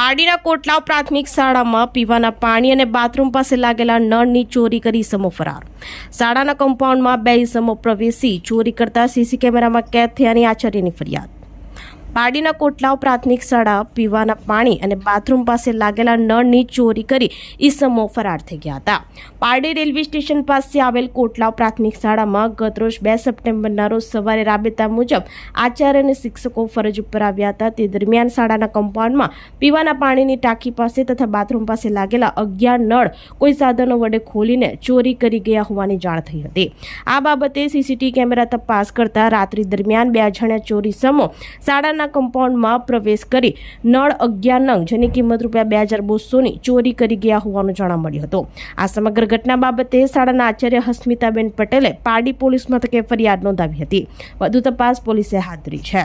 પારડીના કોટલાવ પ્રાથમિક શાળામાં પીવાના પાણી અને બાથરૂમ પાસે લાગેલા નળની ચોરી કરી ઇસમો ફરાર. શાળાના કમ્પાઉન્ડમાં બે ઇસમો પ્રવેશી, ચોરી કરતા સીસી કેમેરામાં કેદ થયાની આચાર્યની ફરિયાદ. પારડીના કોટલાવ પ્રાથમિક શાળા પીવાના પાણી અને બાથરૂમ પાસે લાગેલા નળની ચોરી કરી ઈસમો ફરાર થઈ ગયા હતા. પારડી રેલવે સ્ટેશન પાસે આવેલ કોટલાવ પ્રાથમિક શાળામાં ગતરોજ બે સપ્ટેમ્બરના રોજ સવારે રાબેતા મુજબ આચાર્ય અને શિક્ષકો ફરજ ઉપર આવ્યા હતા. તે દરમિયાન શાળાના કમ્પાઉન્ડમાં પીવાના પાણીની ટાંકી પાસે તથા બાથરૂમ પાસે લાગેલા અગિયાર નળ કોઈ સાધનો વડે ખોલીને ચોરી કરી ગયા હોવાની જાણ થઈ હતી. આ બાબતે સીસીટીવી કેમેરા તપાસ કરતા રાત્રિ દરમિયાન બે અજાણ્યા ચોરી સમો શાળાના કમ્પાઉન્ડમાં પ્રવેશ કરી નળ અગિયાર નંગ જેની કિંમત રૂપિયા બે હજાર બસોની ચોરી કરી ગયા હોવાનું જાણવા મળ્યું હતું. આ સમગ્ર ઘટના બાબતે શાળાના આચાર્ય હસ્મિતાબેન પટેલે પારડી પોલીસ મથકે ફરિયાદ નોંધાવી હતી. વધુ તપાસ પોલીસે હાથ ધરી છે.